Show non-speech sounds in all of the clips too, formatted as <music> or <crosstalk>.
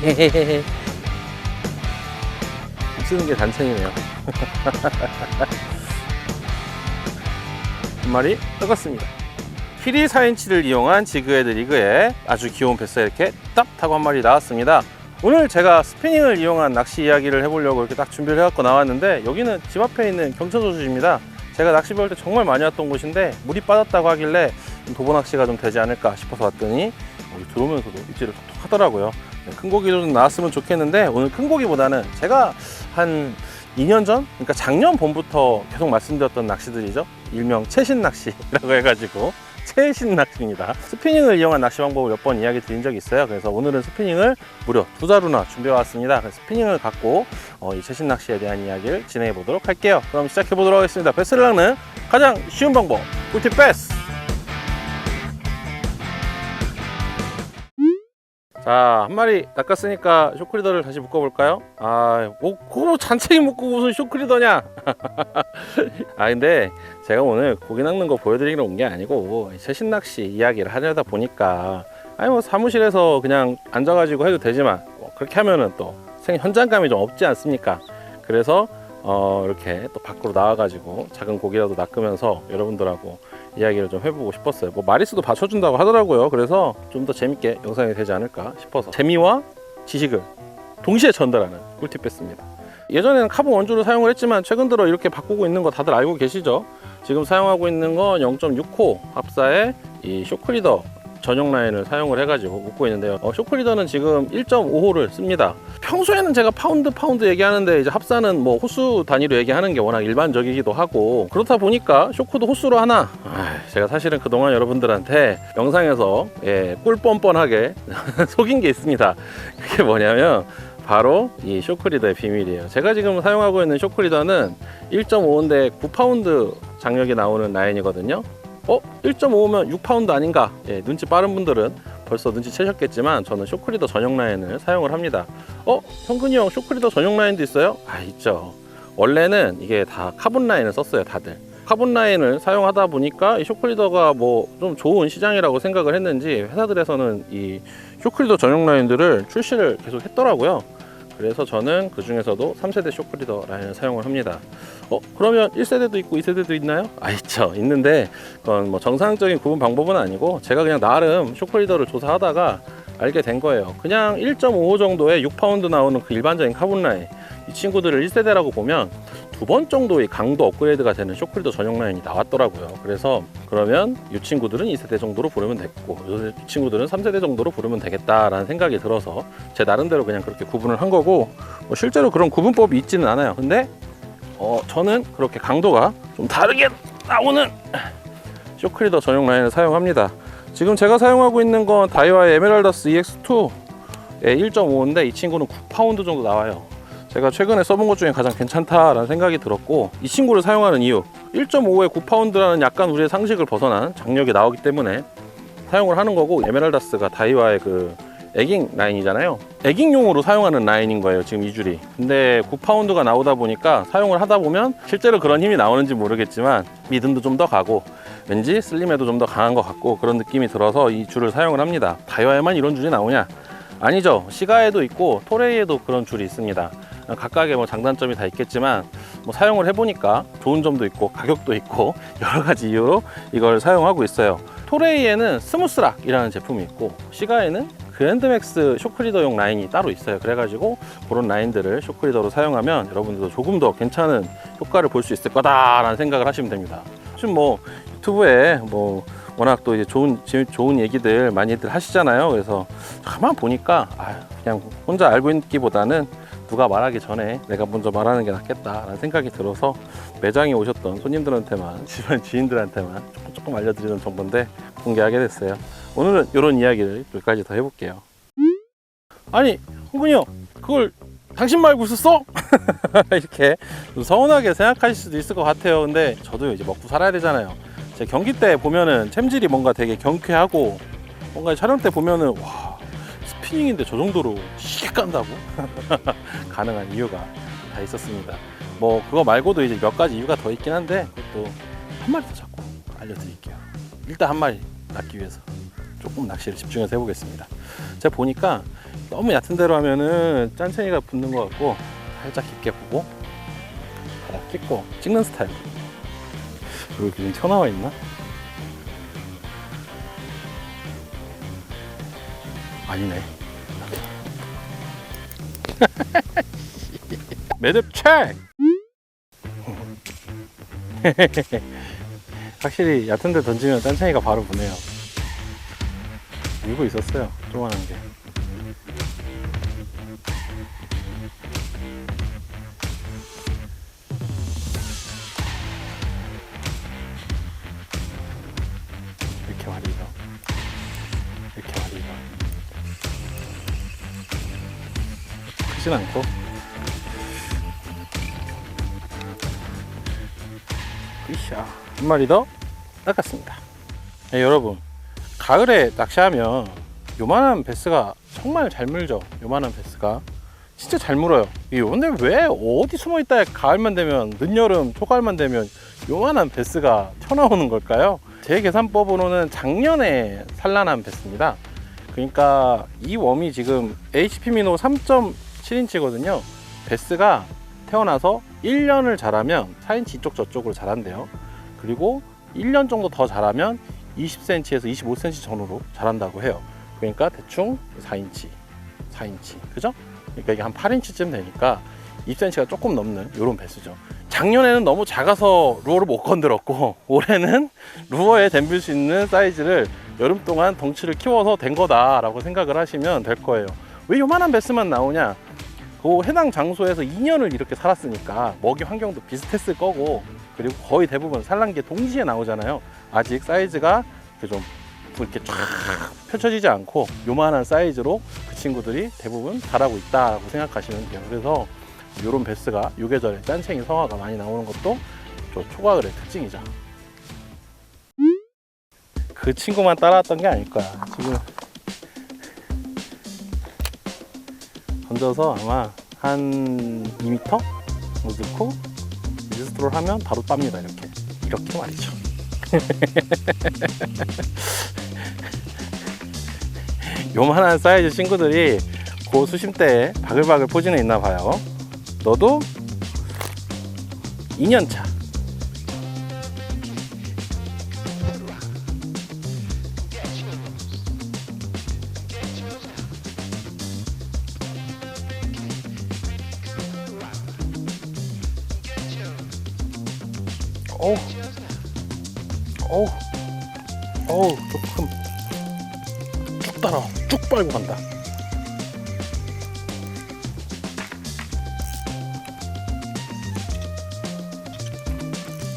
<laughs> 쓰는 게 단청이네요. <laughs> 한 마리 떠갔습니다. 키리 4인치를 이용한 지그헤드 리그에 아주 귀여운 뱃살 이렇게 딱 타고 한 마리 나왔습니다. 오늘 제가 스피닝을 이용한 낚시 이야기를 해보려고 이렇게 딱 준비를 해갖고 나왔는데 여기는 집 앞에 있는 경천호수입니다. 제가 낚시 배울 때 정말 많이 왔던 곳인데 물이 빠졌다고 하길래 좀 도보 낚시가 좀 되지 않을까 싶어서 왔더니 여기 들어오면서도 입질을 톡톡 하더라고요. 네, 큰 고기도 좀 나왔으면 좋겠는데 오늘 큰 고기보다는 제가 한 2년 전, 그러니까 작년 봄부터 계속 말씀드렸던 낚시들이죠. 일명 최신 낚시라고 해가지고 최신 낚시입니다. 스피닝을 이용한 낚시 방법을 몇 번 이야기 드린 적이 있어요. 그래서 오늘은 스피닝을 무려 두 자루나 준비해 왔습니다. 스피닝을 갖고 어, 이 최신 낚시에 대한 이야기를 진행해 보도록 할게요. 그럼 시작해 보도록 하겠습니다. 베스를 낚는 가장 쉬운 방법, 꿀팁 베스! 자, 한 마리 낚았으니까 쇼크리더를 다시 묶어볼까요? 아, 뭐, 그거 잔챙이 묶고 무슨 쇼크리더냐? <laughs> 아, 근데 제가 오늘 고기 낚는 거 보여드리러 온 게 아니고, 최신 낚시 이야기를 하려다 보니까, 아니, 뭐, 사무실에서 그냥 앉아가지고 해도 되지만, 뭐 그렇게 하면은 또 생, 현장감이 좀 없지 않습니까? 그래서, 어, 이렇게 또 밖으로 나와가지고 작은 고기라도 낚으면서 여러분들하고 이야기를 좀 해보고 싶었어요. 뭐 마리수도 받쳐준다고 하더라고요. 그래서 좀 더 재밌게 영상이 되지 않을까 싶어서 재미와 지식을 동시에 전달하는 꿀팁 뺐습니다. 예전에는 카본 원주를 사용을 했지만 최근 들어 이렇게 바꾸고 있는 거 다들 알고 계시죠? 지금 사용하고 있는 건 0.6호 합사의 이 쇼크리더 전용 라인을 사용을 해가지고 묶고 있는데요. 어, 쇼크리더는 지금 1.5호를 씁니다. 평소에는 제가 파운드 파운드 얘기하는데 이제 합사는 뭐 호수 단위로 얘기하는 게 워낙 일반적이기도 하고 그렇다 보니까 쇼크도 호수로 하나 아, 제가 사실은 그동안 여러분들한테 영상에서 예, 꿀 뻔뻔하게 <laughs> 속인 게 있습니다. 그게 뭐냐면 바로 이 쇼크리더의 비밀이에요. 제가 지금 사용하고 있는 쇼크리더는 1.5인데 9파운드 장력이 나오는 라인이거든요. 어? 1.5면 6파운드 아닌가? 예, 눈치 빠른 분들은 벌써 눈치채셨겠지만 저는 쇼크리더 전용 라인을 사용을 합니다. 어? 형근이 형 쇼크리더 전용 라인도 있어요? 아 있죠. 원래는 이게 다 카본 라인을 썼어요 다들. 카본 라인을 사용하다 보니까 이 쇼크리더가 뭐 좀 좋은 시장이라고 생각을 했는지 회사들에서는 이 쇼크리더 전용 라인들을 출시를 계속 했더라고요. 그래서 저는 그 중에서도 3세대 쇼크리더 라인을 사용을 합니다. 어, 그러면 1세대도 있고 2세대도 있나요? 아, 있죠. 있는데, 그건 뭐 정상적인 구분 방법은 아니고, 제가 그냥 나름 쇼크리더를 조사하다가 알게 된 거예요. 그냥 1.5 정도의 6파운드 나오는 그 일반적인 카본 라인. 이 친구들을 1세대라고 보면 두 번 정도의 강도 업그레이드가 되는 쇼크리더 전용 라인이 나왔더라고요. 그래서 그러면 이 친구들은 2세대 정도로 부르면 됐고, 이 친구들은 3세대 정도로 부르면 되겠다라는 생각이 들어서 제 나름대로 그냥 그렇게 구분을 한 거고, 뭐 실제로 그런 구분법이 있지는 않아요. 근데 어, 저는 그렇게 강도가 좀 다르게 나오는 쇼크리더 전용 라인을 사용합니다. 지금 제가 사용하고 있는 건 다이와의 에메랄더스 EX2의 1.5인데 이 친구는 9파운드 정도 나와요. 제가 최근에 써본 것 중에 가장 괜찮다라는 생각이 들었고 이 친구를 사용하는 이유 1.5에 9파운드라는 약간 우리의 상식을 벗어난 장력이 나오기 때문에 사용을 하는 거고 에메랄다스가 다이와의 그 에깅 라인이잖아요. 에깅용으로 사용하는 라인인 거예요, 지금 이 줄이. 근데 9파운드가 나오다 보니까 사용을 하다 보면 실제로 그런 힘이 나오는지 모르겠지만 미듬도 좀 더 가고 왠지 슬림에도 좀 더 강한 것 같고 그런 느낌이 들어서 이 줄을 사용을 합니다. 다이와에만 이런 줄이 나오냐? 아니죠. 시가에도 있고 토레이에도 그런 줄이 있습니다. 각각의 뭐 장단점이 다 있겠지만 뭐 사용을 해보니까 좋은 점도 있고 가격도 있고 <laughs> 여러 가지 이유로 이걸 사용하고 있어요. 토레이에는 스무스락이라는 제품이 있고 시가에는 그랜드맥스 쇼크리더용 라인이 따로 있어요. 그래가지고 그런 라인들을 쇼크리더로 사용하면 여러분들도 조금 더 괜찮은 효과를 볼 수 있을 거다라는 생각을 하시면 됩니다. 지금 뭐 유튜브에 뭐 워낙 또 이제 좋은 재- 좋은 얘기들 많이들 하시잖아요. 그래서 가만 보니까 아, 그냥 혼자 알고 있기보다는 누가 말하기 전에 내가 먼저 말하는 게 낫겠다라는 생각이 들어서 매장에 오셨던 손님들한테만 <laughs> 주변 지인들한테만 조금 조금 알려드리는 정보인데 공개하게 됐어요. 오늘은 이런 이야기를 몇 가지 더 해볼게요. 아니 홍근이 형 그걸 당신 말고 있었어? <laughs> 이렇게 좀 서운하게 생각하실 수도 있을 것 같아요. 근데 저도 이제 먹고 살아야 되잖아요. 제 경기 때 보면은 챔질이 뭔가 되게 경쾌하고 뭔가 촬영 때 보면은 와 스피닝인데 저 정도로 시게 깐다고 <laughs> 가능한 이유가 다 있었습니다. 뭐 그거 말고도 이제 몇 가지 이유가 더 있긴 한데 그것도 한 마리 더 잡고 알려드릴게요. 일단 한 마리 낚기 위해서 조금 낚시를 집중해서 해보겠습니다. 제가 보니까 너무 얕은 데로 하면은 짠챙이가 붙는 것 같고 살짝 깊게 보고 바닥 찍고 찍는 스타일 여기 좀 튀어나와 있나? 아니네 <laughs> 매듭 체크! <laughs> 확실히 얕은 데 던지면 짠챙이가 바로 보네요. 밀고 있었어요 조그만한 게 크진 않고. 으쌰 한 마리 더 낚았습니다. 네, 여러분 가을에 낚시하면 요만한 베스가 정말 잘 물죠. 요만한 베스가. 진짜 잘 물어요. 이 근데 왜 어디 숨어 있다 가을만 되면 늦여름 초가을만 되면 요만한 베스가 튀어나오는 걸까요? 제 계산법으로는 작년에 산란한 베스입니다. 그러니까 이 웜이 지금 HP 미노 3.7인치거든요 베스가 태어나서 1년을 자라면 4인치 이쪽 저쪽으로 자란대요 그리고 1년 정도 더 자라면 20cm에서 25cm 전후로 자란다고 해요. 그러니까 대충 4인치, 4인치, 그죠? 그러니까 이게 한 8인치쯤 되니까 20cm가 조금 넘는 이런 배수죠. 작년에는 너무 작아서 루어를 못 건드렸고 <laughs> 올해는 루어에 댐빌 수 있는 사이즈를 여름 동안 덩치를 키워서 된 거다 라고 생각을 하시면 될 거예요. 왜 요만한 베스만 나오냐? 그 해당 장소에서 2년을 이렇게 살았으니까 먹이 환경도 비슷했을 거고 그리고 거의 대부분 산란기에 동시에 나오잖아요. 아직 사이즈가 이렇게 좀 이렇게 쫙 펼쳐지지 않고 요만한 사이즈로 그 친구들이 대부분 자라고 있다고 생각하시면 돼요. 그래서 요런 베스가 요 계절에 짠챙이 성화가 많이 나오는 것도 저 초가을의 특징이죠. 그 친구만 따라왔던 게 아닐 거야. 지금 던져서 아마 한 2m 정도 넣고 리스트롤 하면 바로 빱니다 이렇게. 이렇게 말이죠. <laughs> 요만한 사이즈 친구들이 그 수심대에 바글바글 포진해 있나 봐요. 너도 2년차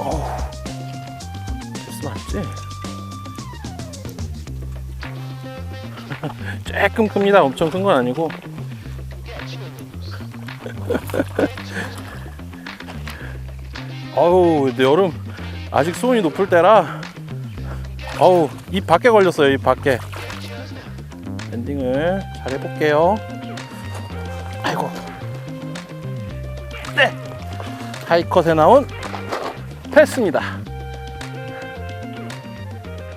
어우 됐어 맞지? 조금 큽니다. 엄청 큰 건 아니고. <laughs> 근데 여름 아직 수온이 높을 때라 아우 입 밖에 걸렸어요 입 밖에. 랜딩을 잘 해볼게요. 아이고. 네. 하이컷에 나온 패스입니다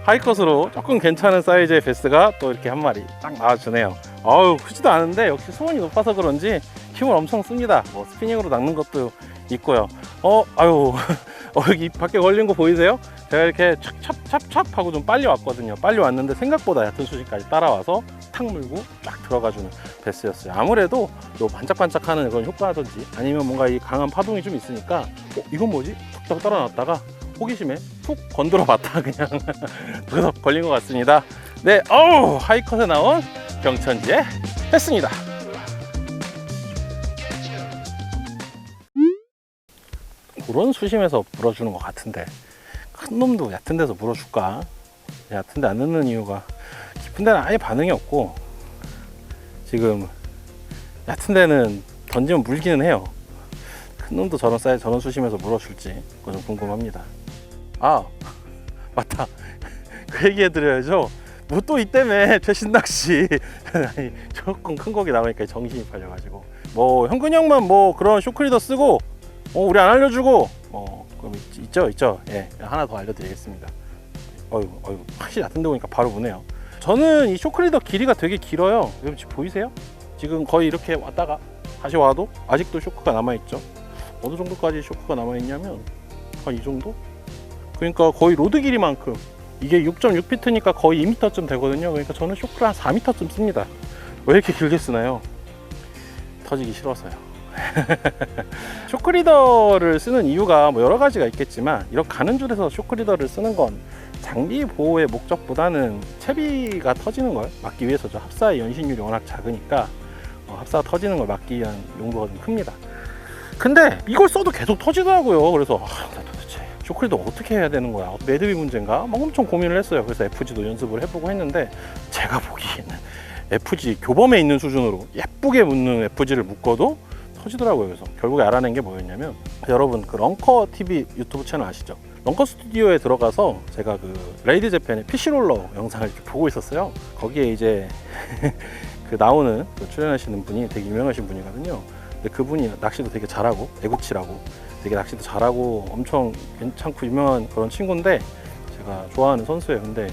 하이컷으로 조금 괜찮은 사이즈의 베스가 또 이렇게 한 마리 딱 나와주네요 아우 크지도 않은데 역시 수온이 높아서 그런지 힘을 엄청 씁니다 뭐 스피닝으로 낚는 것도 있고요 어 아유 <laughs> 어, 여기 밖에 걸린 거 보이세요? 제가 이렇게 찹찹찹찹 하고 좀 빨리 왔거든요. 빨리 왔는데 생각보다 얕은 수심까지 따라와서 탁 물고 쫙 들어가주는 베스였어요. 아무래도 요 반짝반짝하는 그런 효과든지 아니면 뭔가 이 강한 파동이 좀 있으니까 어, 이건 뭐지? 툭탁 따라놨다가 호기심에 툭 건드려 봤다 <laughs> 그냥 그래서 걸린 것 같습니다. 네, 어우 하이컷에 나온 경천지의 패스입니다. 그런 수심에서 물어주는 것 같은데 큰 놈도 얕은 데서 물어줄까? 얕은 데 안 넣는 이유가 깊은 데는 아예 반응이 없고 지금 얕은 데는 던지면 물기는 해요 큰 놈도 저런 사이즈 저런 수심에서 물어줄지 그거 좀 궁금합니다. 아 <laughs> 맞다. <laughs> 그 얘기 해 드려야죠. 뭐또 이때문에 <laughs> 최신 낚시. 조금 큰 거기 나오니까 정신이 팔려가지고. 뭐 현근이 형만 뭐 그런 쇼크리더 쓰고 어, 우리 안 알려주고. 어, 그럼 있, 있죠 있죠. 예 하나 더 알려드리겠습니다. 어유 어유 확실히 얕은 데 보니까 바로 보네요. 저는 이 쇼크리더 길이가 되게 길어요. 여러분 지금 보이세요? 지금 거의 이렇게 왔다가 다시 와도 아직도 쇼크가 남아있죠 어느 정도까지 쇼크가 남아있냐면 한 이 정도? 그러니까 거의 로드 길이만큼 이게 6.6피트니까 거의 2m쯤 되거든요 그러니까 저는 쇼크를 한 4m쯤 씁니다 왜 이렇게 길게 쓰나요? 터지기 싫어서요 <laughs> 쇼크리더를 쓰는 이유가 뭐 여러 가지가 있겠지만 이런 가는 줄에서 쇼크리더를 쓰는 건 장비 보호의 목적보다는 채비가 터지는 걸 막기 위해서죠. 합사의 연신율이 워낙 작으니까 어, 합사가 터지는 걸 막기 위한 용도가 좀 큽니다. 근데 이걸 써도 계속 터지더라고요. 그래서 아, 나 도대체 쇼크리더 어떻게 해야 되는 거야? 매듭이 문제인가? 막 엄청 고민을 했어요. 그래서 FG도 연습을 해보고 했는데 제가 보기에는 FG 교범에 있는 수준으로 예쁘게 묶는 FG를 묶어도 터지더라고요. 그래서 결국에 알아낸 게 뭐였냐면 여러분 그 런커 TV 유튜브 채널 아시죠? 런커 스튜디오에 들어가서 제가 그 레이드 재팬의 PC롤러 영상을 이렇게 보고 있었어요. 거기에 이제 <laughs> 그 나오는 그 출연하시는 분이 되게 유명하신 분이거든요. 근데 그분이 낚시도 되게 잘하고 애구치라고 되게 낚시도 잘하고 엄청 괜찮고 유명한 그런 친구인데 제가 좋아하는 선수예요. 근데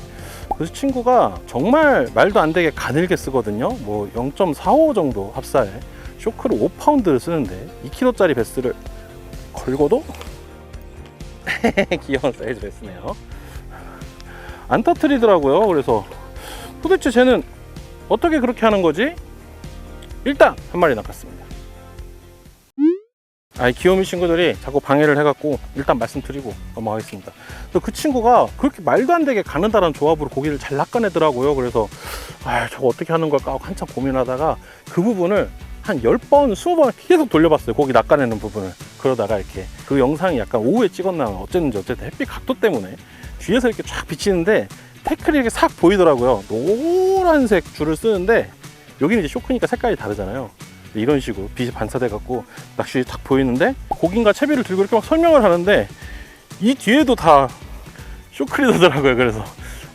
그 친구가 정말 말도 안 되게 가늘게 쓰거든요. 뭐 0.45 정도 합사에 쇼크를 5파운드를 쓰는데 2kg짜리 베스를 걸고도 <laughs> 귀여운 사이즈 베스네요. 안 터트리더라고요. 그래서 도대체 쟤는 어떻게 그렇게 하는 거지? 일단 한 마리 낚았습니다. 아이 귀요미 친구들이 자꾸 방해를 해갖고 일단 말씀드리고 넘어가겠습니다. 또그 친구가 그렇게 말도 안 되게 가는다라는 조합으로 고기를 잘 낚아내더라고요. 그래서 아 저거 어떻게 하는 걸까 하고 한참 고민하다가 그 부분을 한 10번, 20번 계속 돌려봤어요. 고기 낚아내는 부분을. 그러다가 이렇게 그 영상이 약간 오후에 찍었나 어쨌는지 어쨌든 햇빛 각도 때문에 뒤에서 이렇게 쫙 비치는데 태클이 이렇게 싹 보이더라고요. 노란색 줄을 쓰는데 여기는 이제 쇼크니까 색깔이 다르잖아요. 이런 식으로 빛이 반사돼 갖고 낚시 딱 보이는데 고기인가 채비를 들고 이렇게 막 설명을 하는데 이 뒤에도 다 쇼크리더더라고요. 그래서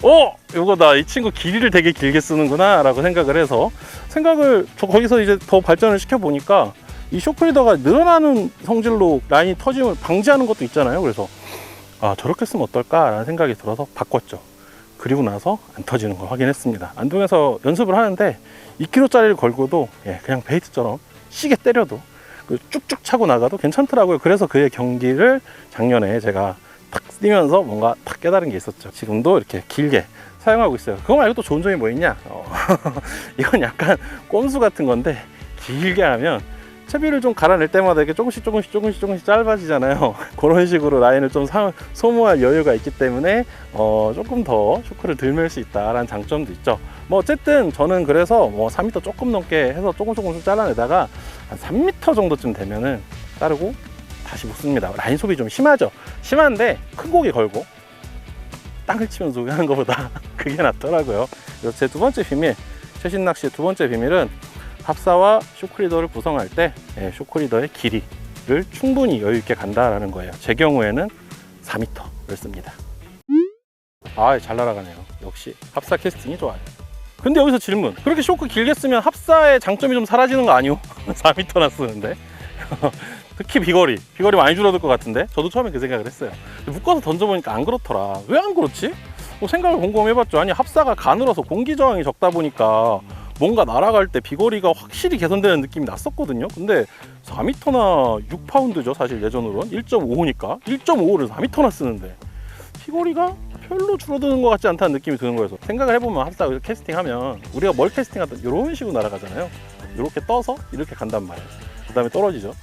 어 이거다 이 친구 길이를 되게 길게 쓰는구나 라고 생각을 해서 생각을 저 거기서 이제 더 발전을 시켜 보니까 이 쇼크리더가 늘어나는 성질로 라인이 터짐을 방지하는 것도 있잖아요. 그래서 아 저렇게 쓰면 어떨까 라는 생각이 들어서 바꿨죠. 그리고 나서 안 터지는 걸 확인했습니다. 안동에서 연습을 하는데 2kg짜리를 걸고도 예, 그냥 베이트처럼 시게 때려도 그 쭉쭉 차고 나가도 괜찮더라고요. 그래서 그의 경기를 작년에 제가 탁 뛰면서 뭔가 탁 깨달은 게 있었죠. 지금도 이렇게 길게 사용하고 있어요. 그거 말고 또 좋은 점이 뭐 있냐? 어, <laughs> 이건 약간 꼼수 같은 건데 길게 하면 채비를 좀 갈아낼 때마다 이렇게 조금씩 조금씩 조금씩 조금씩 짧아지잖아요. <laughs> 그런 식으로 라인을 좀 사- 소모할 여유가 있기 때문에 어, 조금 더 쇼크를 덜 맬 수 있다라는 장점도 있죠. 뭐 어쨌든 저는 그래서 뭐 3m 조금 넘게 해서 조금 조금씩 잘라내다가 한 3m 정도쯤 되면은 자르고 다시 묶습니다. 라인 소비 좀 심하죠. 심한데 큰 고기 걸고 땅을 치면서 하는 것보다 <laughs> 그게 낫더라고요. 그래서 제 두 번째 비밀, 최신 낚시의 두 번째 비밀은 합사와 쇼크리더를 구성할 때 예, 쇼크리더의 길이를 충분히 여유 있게 간다라는 거예요. 제 경우에는 4m를 씁니다. 아, 잘 날아가네요. 역시 합사 캐스팅이 좋아요. 근데 여기서 질문. 그렇게 쇼크 길게 쓰면 합사의 장점이 좀 사라지는 거 아니오? <laughs> 4m나 쓰는데. <laughs> 특히 비거리. 비거리 많이 줄어들 것 같은데? 저도 처음에 그 생각을 했어요. 묶어서 던져보니까 안 그렇더라. 왜 안 그렇지? 뭐 생각을 곰곰이 해봤죠. 아니, 합사가 가늘어서 공기 저항이 적다 보니까 뭔가 날아갈 때 비거리가 확실히 개선되는 느낌이 났었거든요. 근데 4m나 6파운드죠. 사실 예전으로는 1.5니까 1.5를 4m나 쓰는데 비거리가 별로 줄어드는 것 같지 않다는 느낌이 드는 거여서 생각을 해보면 합사 캐스팅하면 우리가 뭘 캐스팅하든 이런 식으로 날아가잖아요. 이렇게 떠서 이렇게 간단 말이에요. 그 다음에 떨어지죠.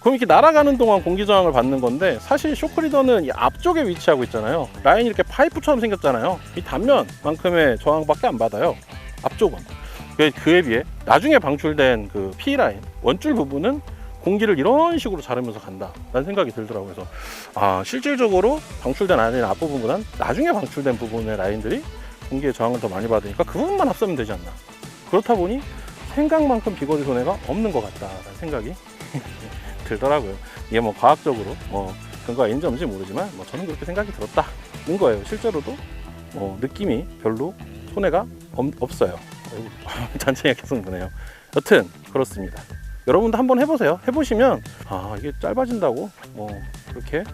그럼 이렇게 날아가는 동안 공기 저항을 받는 건데 사실 쇼크리더는 이 앞쪽에 위치하고 있잖아요. 라인이 이렇게 파이프처럼 생겼잖아요. 이 단면만큼의 저항밖에 안 받아요. 앞쪽은. 그- 그에 비해 나중에 방출된 그 P 라인 원줄 부분은 공기를 이런 식으로 자르면서 간다라는 생각이 들더라고요. 그래서 아 실질적으로 방출된 라인 앞부분보단 나중에 방출된 부분의 라인들이 공기의 저항을 더 많이 받으니까 그 부분만 합사면 되지 않나. 그렇다 보니 생각만큼 비거리 손해가 없는 것 같다라는 생각이 <laughs> 들더라고요. 이게 뭐 과학적으로 뭐 근거가 있는지 없는지 모르지만 뭐 저는 그렇게 생각이 들었다는 거예요. 실제로도 뭐 느낌이 별로 손해가 없, 없어요. 어이구, <laughs> 잔챙이가 계속 드네요. 여튼 그렇습니다. 여러분도 한번 해보세요. 해보시면 아 이게 짧아진다고 뭐 그렇게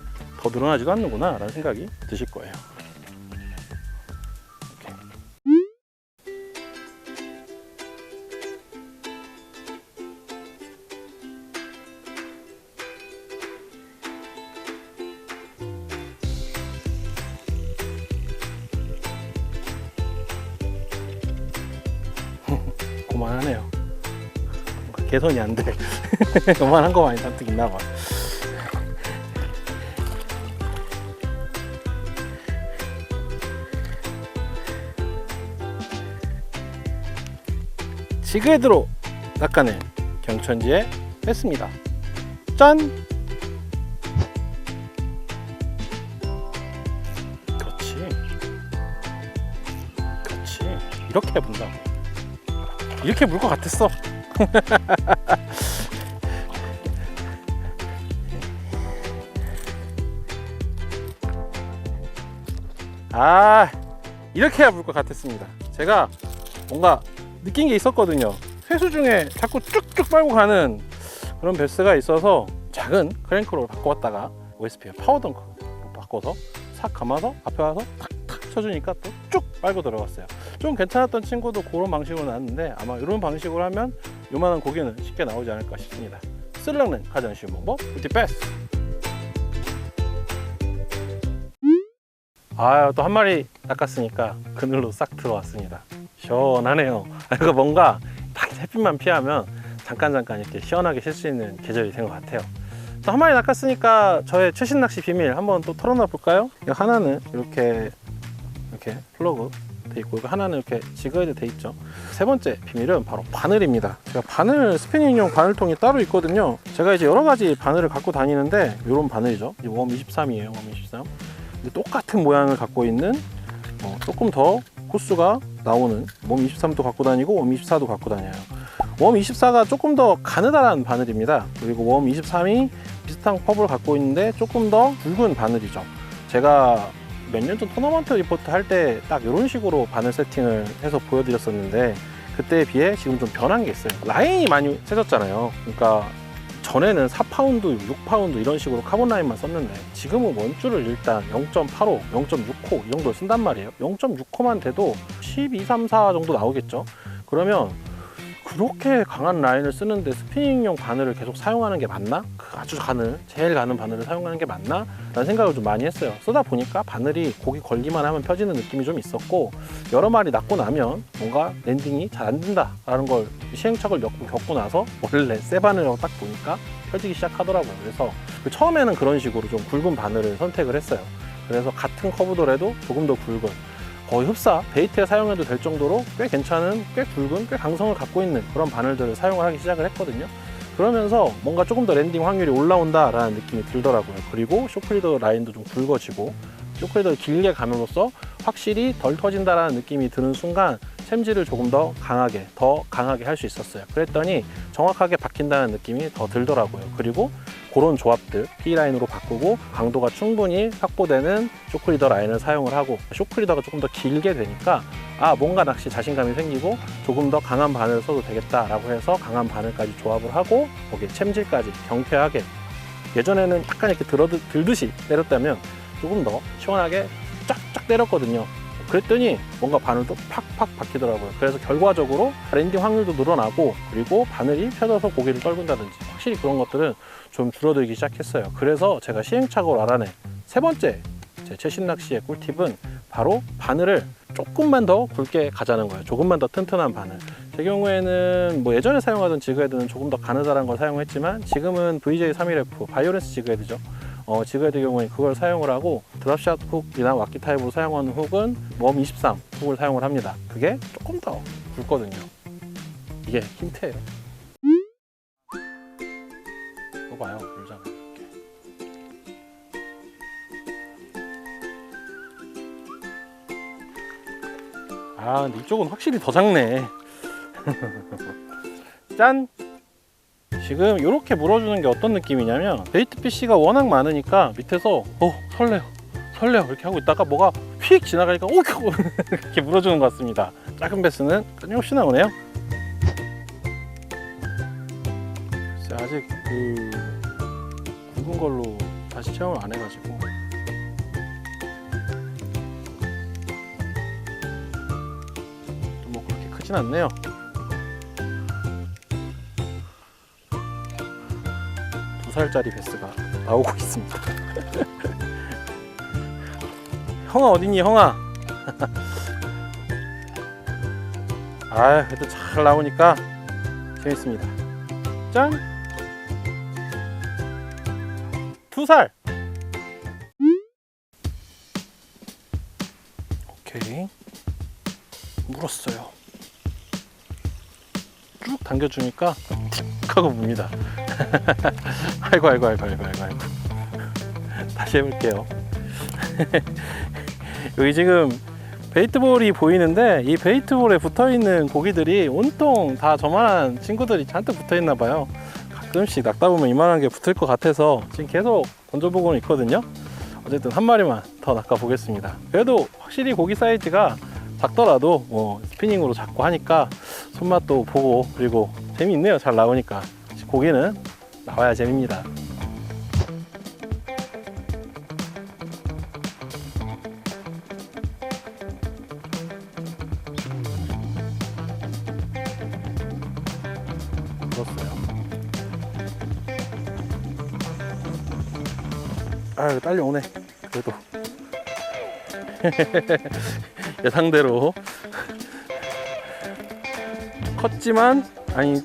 더 늘어나지도 않는구나 라는 생각이 드실 거예요. 개선이 안 돼. <laughs> 요만한 거 많이 잔뜩 있나 봐. 지그헤드로 낚아낸 경천지에 뺐습니다. 짠! 그렇지. 그렇지. 이렇게 문다고. 이렇게 물 것 같았어. <laughs> 아, 이렇게 해야 물 것 같았습니다. 제가 뭔가 느낀 게 있었거든요. 회수 중에 자꾸 쭉쭉 빨고 가는 그런 베스가 있어서 작은 크랭크로 바꿔왔다가 OSP 파워덩크로 바꿔서 싹 감아서 앞에 와서 탁탁 쳐주니까 또 쭉 빨고 들어갔어요. 좀 괜찮았던 친구도 그런 방식으로 나왔는데 아마 이런 방식으로 하면 요만한 고기는 쉽게 나오지 않을까 싶습니다. 쓸랑는 가장 쉬운 방법 우티 베스트. 아, 또 한 마리 낚았으니까 그늘로 싹 들어왔습니다. 시원하네요. 이거 <laughs> 뭔가 딱 햇빛만 피하면 잠깐 잠깐 이렇게 시원하게 쉴 수 있는 계절이 된 것 같아요. 또 한 마리 낚았으니까 저의 최신 낚시 비밀 한번 또 털어놔 볼까요? 하나는 이렇게 이렇게 플러그 돼 있고 하나는 이렇게 지그헤드 돼 있죠. 세 번째 비밀은 바로 바늘입니다. 제가 바늘 스피닝용 바늘통이 따로 있거든요. 제가 이제 여러 가지 바늘을 갖고 다니는데 이런 바늘이죠. 이웜 23이에요. 웜 23. 근데 똑같은 모양을 갖고 있는 어, 조금 더 코스가 나오는 웜 23도 갖고 다니고 웜 24도 갖고 다녀요. 웜 24가 조금 더 가느다란 바늘입니다. 그리고 웜 23이 비슷한 컵을 갖고 있는데 조금 더 굵은 바늘이죠. 제가 몇 년 전 토너먼트 리포트 할 때 딱 이런 식으로 바늘 세팅을 해서 보여드렸었는데 그때에 비해 지금 좀 변한 게 있어요. 라인이 많이 세졌잖아요. 그러니까 전에는 4파운드, 6파운드 이런 식으로 카본 라인만 썼는데 지금은 원줄을 일단 0.85, 0.6호 이 정도 쓴단 말이에요. 0.6호만 돼도 12, 3, 4 정도 나오겠죠. 그러면 그렇게 강한 라인을 쓰는데 스피닝용 바늘을 계속 사용하는 게 맞나? 그 아주 가늘, 제일 가는 바늘을 사용하는 게 맞나? 라는 생각을 좀 많이 했어요. 쓰다 보니까 바늘이 고기 걸기만 하면 펴지는 느낌이 좀 있었고 여러 마리 낳고 나면 뭔가 랜딩이 잘 안 된다 라는 걸 시행착오를 겪고, 겪고 나서 원래 새 바늘이라고 딱 보니까 펴지기 시작하더라고요. 그래서 그 처음에는 그런 식으로 좀 굵은 바늘을 선택을 했어요. 그래서 같은 커브더라도 조금 더 굵은 거의 흡사 베이트에 사용해도 될 정도로 꽤 괜찮은 꽤 굵은 꽤 강성을 갖고 있는 그런 바늘들을 사용을 하기 시작을 했거든요. 그러면서 뭔가 조금 더 랜딩 확률이 올라온다 라는 느낌이 들더라고요. 그리고 쇼크리더 라인도 좀 굵어지고 쇼크리더를 길게 감으로써 확실히 덜 터진다라는 느낌이 드는 순간 챔질을 조금 더 강하게 더 강하게 할 수 있었어요. 그랬더니 정확하게 박힌다는 느낌이 더 들더라고요. 그리고 그런 조합들 P라인으로 바꾸고 강도가 충분히 확보되는 쇼크리더 라인을 사용을 하고 쇼크리더가 조금 더 길게 되니까 아 뭔가 낚시 자신감이 생기고 조금 더 강한 바늘을 써도 되겠다라고 해서 강한 바늘까지 조합을 하고 거기에 챔질까지 경쾌하게 예전에는 약간 이렇게 들듯이 때렸다면 조금 더 시원하게 쫙쫙 때렸거든요 그랬더니 뭔가 바늘도 팍팍 박히더라고요 그래서 결과적으로 랜딩 확률도 늘어나고 그리고 바늘이 펴져서 고기를 떨군다든지 확실히 그런 것들은 좀 줄어들기 시작했어요. 그래서 제가 시행착오를 알아낸 세 번째 제 최신 낚시의 꿀팁은 바로 바늘을 조금만 더 굵게 가자는 거예요. 조금만 더 튼튼한 바늘. 제 경우에는 뭐 예전에 사용하던 지그헤드는 조금 더 가느다란 걸 사용했지만 지금은 VJ31F 바이오렌스 지그헤드죠. 어, 지그헤드 경우에 그걸 사용을 하고 드랍샷 훅이나 왁기 타입으로 사용하는 훅은 웜 23 훅을 사용을 합니다. 그게 조금 더 굵거든요. 이게 힌트예요. 이거 봐요 물잖아 아 근데 이쪽은 확실히 더 작네 <laughs> 짠 지금 이렇게 물어주는 게 어떤 느낌이냐면 베이트 피쉬가 워낙 많으니까 밑에서 어 설레요. 설레요. 이렇게 하고 있다가 뭐가 휙 지나가니까 오 <laughs> 이렇게 물어주는 것 같습니다. 작은 베스는 끊임없이 나오네요. 아직 그 굵은 걸로 다시 체험을 안 해가지고. 또뭐 그렇게 크진 않네요. 살짜리 베스가 나오고 있습니다. <laughs> 형아 어딨니 형아? <laughs> 아 그래도 잘 나오니까 재밌습니다 짠! 두 살! 오케이 물었어요 쭉 당겨주니까 툭 하고 뭅니다 <laughs> 아이고 아이고 아이고 아이고 아이고 아이고. 다시 해볼게요. <laughs> 여기 지금 베이트볼이 보이는데 이 베이트볼에 붙어있는 고기들이 온통 다 저만한 친구들이 잔뜩 붙어있나 봐요. 가끔씩 낚다 보면 이만한 게 붙을 것 같아서 지금 계속 던져보고는 있거든요. 어쨌든 한 마리만 더 낚아 보겠습니다. 그래도 확실히 고기 사이즈가 작더라도 뭐 스피닝으로 잡고 하니까 손맛도 보고 그리고 재미있네요. 잘 나오니까 고기는 나와야 물었어요. 아유 딸려오네 그래도. <laughs> 예상대로. <laughs> 컸지만 아니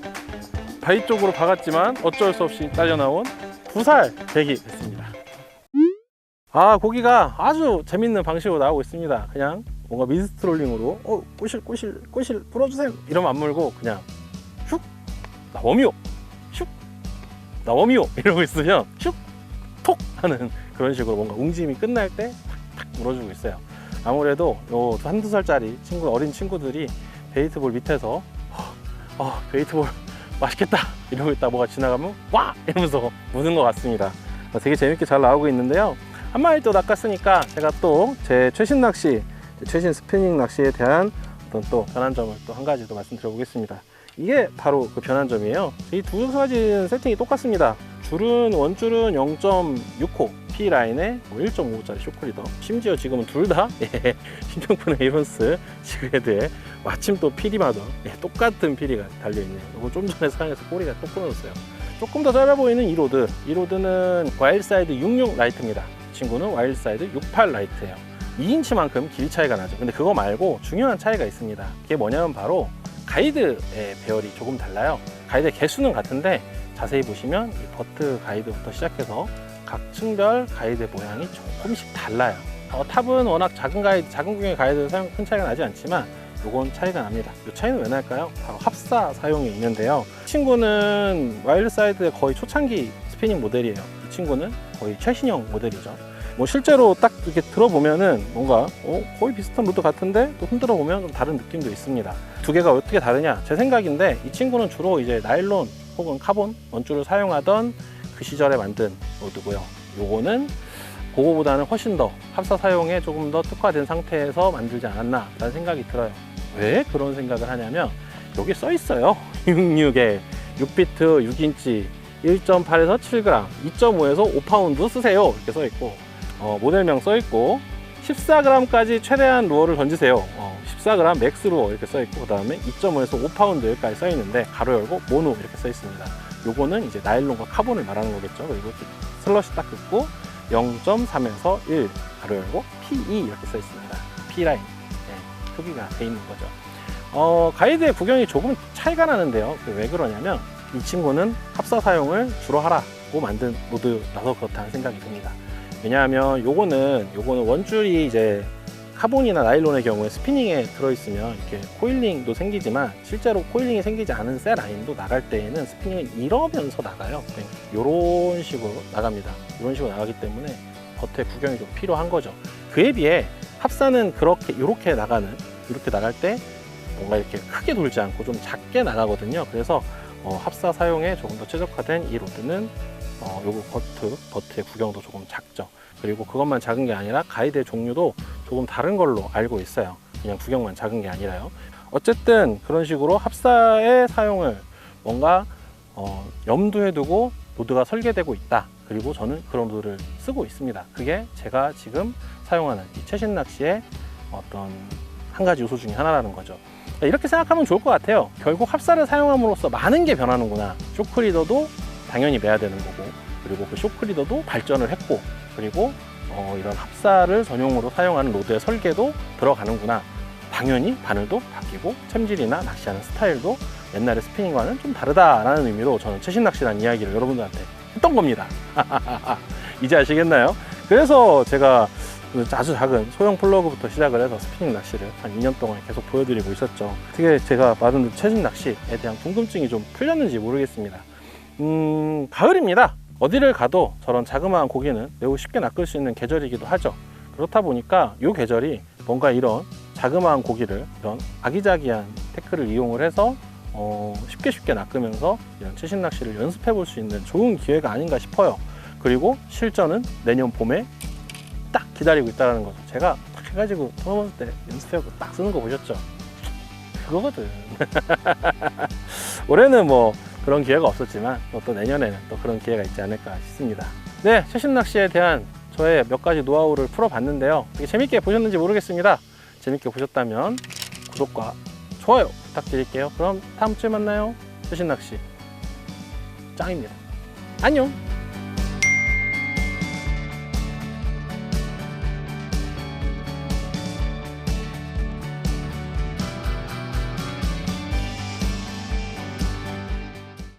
바위 쪽으로 박았지만 어쩔 수 없이 딸려 나온 부살 대기 됐습니다. 아 고기가 아주 재밌는 방식으로 나오고 있습니다. 그냥 뭔가 미스트롤링으로 어 꼬실 꼬실 꼬실 불어주세요. 이러면 안 물고 그냥 슉! 나오미오! 슉! 나오미오! 이러고 있으면 슉톡! 하는 그런 식으로 뭔가 웅짐이 끝날 때 탁탁 물어주고 있어요. 아무래도 요 한두 살짜리 친구 어린 친구들이 베이트볼 밑에서 어, 베이트볼 맛있겠다 이러고 있다 뭐가 지나가면 와 이러면서 무는 것 같습니다. 어, 되게 재밌게 잘 나오고 있는데요. 한 마리 또 낚았으니까 제가 또 제 최신 낚시, 제 최신 스피닝 낚시에 대한 어떤 또 변환점을 또 한 가지 더 말씀드려 보겠습니다. 이게 바로 그 변환점이에요. 이 두 가지 세팅이 똑같습니다. 줄은 원줄은 0.6호, P 라인에 1.5호짜리 쇼크리더. 심지어 지금은 둘다 <laughs> 예, 신정품 에이번스 시그헤드에 마침 또 피리마저 예, 똑같은 피리가 달려있네요. 이거 좀 전에 사용해서 꼬리가 또 끊어졌어요. 조금 더 짧아 보이는 이 로드. 이 로드는 와일사이드 66 라이트입니다. 이 친구는 와일사이드 68 라이트예요. 2인치만큼 길 차이가 나죠. 근데 그거 말고 중요한 차이가 있습니다. 그게 뭐냐면 바로 가이드의 배열이 조금 달라요. 가이드 개수는 같은데 자세히 보시면 이 버트 가이드부터 시작해서 각 층별 가이드 모양이 조금씩 달라요. 어, 탑은 워낙 작은 가이드, 작은 구경의 가이드 사용 큰 차이가 나지 않지만 요건 차이가 납니다. 이 차이는 왜 날까요? 바로 합사 사용이 있는데요. 이 친구는 와일드 사이드의 거의 초창기 스피닝 모델이에요. 이 친구는 거의 최신형 모델이죠. 뭐 실제로 딱 이렇게 들어보면은 뭔가 어, 거의 비슷한 로드 같은데 또 흔들어 보면 좀 다른 느낌도 있습니다. 두 개가 어떻게 다르냐? 제 생각인데 이 친구는 주로 이제 나일론 혹은 카본 원줄을 사용하던 그 시절에 만든 로드고요. 요거는 그거보다는 훨씬 더 합사 사용에 조금 더 특화된 상태에서 만들지 않았나 라는 생각이 들어요. 왜 그런 생각을 하냐면 여기 써 있어요. 66에 6비트 6인치 1.8에서 7g, 2.5에서 5파운드 쓰세요. 이렇게 써 있고 어, 모델명 써 있고 14g까지 최대한 루어를 던지세요. 어, 14g 맥스 루어 이렇게 써 있고 그 다음에 2.5에서 5파운드까지 써 있는데 가로 열고 모노 이렇게 써 있습니다. 요거는 이제 나일론과 카본을 말하는 거겠죠. 그리고 슬러시 딱 긋고 0.3에서 1 가로 열고 PE 이렇게 써 있습니다. P 라인 네, 표기가 돼 있는 거죠. 어, 가이드의 구경이 조금 차이가 나는데요. 그왜 그러냐면 이 친구는 합사 사용을 주로 하라고 만든 모드라서 그렇다는 생각이 듭니다. 왜냐하면 요거는 요거는 원줄이 이제 카본이나 나일론의 경우에 스피닝에 들어있으면 이렇게 코일링도 생기지만 실제로 코일링이 생기지 않은 셀 라인도 나갈 때에는 스피닝을 이러면서 나가요. 이런 식으로 나갑니다. 이런 식으로 나가기 때문에 겉에 구경이 좀 필요한 거죠. 그에 비해 합사는 그렇게 이렇게 나가는 이렇게 나갈 때 뭔가 이렇게 크게 돌지 않고 좀 작게 나가거든요. 그래서 어, 합사 사용에 조금 더 최적화된 이 로드는 어, 요거 버트, 버트의 구경도 조금 작죠. 그리고 그것만 작은 게 아니라 가이드의 종류도 조금 다른 걸로 알고 있어요. 그냥 구경만 작은 게 아니라요. 어쨌든 그런 식으로 합사의 사용을 뭔가 어, 염두에 두고 로드가 설계되고 있다. 그리고 저는 그런 로드를 쓰고 있습니다. 그게 제가 지금 사용하는 이 최신 낚시의 어떤 한 가지 요소 중에 하나라는 거죠. 이렇게 생각하면 좋을 것 같아요. 결국 합사를 사용함으로써 많은 게 변하는구나. 쇼크리더도 당연히 매야 되는 거고, 그리고 그 쇼크리더도 발전을 했고, 그리고 어, 이런 합사를 전용으로 사용하는 로드의 설계도 들어가는구나. 당연히 바늘도 바뀌고 챔질이나 낚시하는 스타일도 옛날의 스피닝과는 좀 다르다라는 의미로 저는 최신 낚시라는 이야기를 여러분들한테 했던 겁니다. <laughs> 이제 아시겠나요? 그래서 제가 아주 작은 소형 플러그부터 시작을 해서 스피닝 낚시를 한 2년 동안 계속 보여드리고 있었죠. 어떻게 제가 말한 최신 낚시에 대한 궁금증이 좀 풀렸는지 모르겠습니다. 음, 가을입니다. 어디를 가도 저런 자그마한 고기는 매우 쉽게 낚을 수 있는 계절이기도 하죠. 그렇다 보니까 이 계절이 뭔가 이런 자그마한 고기를 이런 아기자기한 태클을 이용을 해서 어, 쉽게 쉽게 낚으면서 이런 최신 낚시를 연습해 볼 수 있는 좋은 기회가 아닌가 싶어요. 그리고 실전은 내년 봄에 딱 기다리고 있다는 거죠. 제가 딱 해가지고 토너먼트 때 연습해갖고 딱 쓰는 거 보셨죠? 그거거든. <laughs> 올해는 뭐 그런 기회가 없었지만 또, 또 내년에는 또 그런 기회가 있지 않을까 싶습니다. 네, 최신 낚시에 대한 저의 몇 가지 노하우를 풀어봤는데요. 되게 재밌게 보셨는지 모르겠습니다. 재밌게 보셨다면 구독과 좋아요 부탁드릴게요. 그럼 다음 주에 만나요. 최신 낚시 짱입니다. 안녕.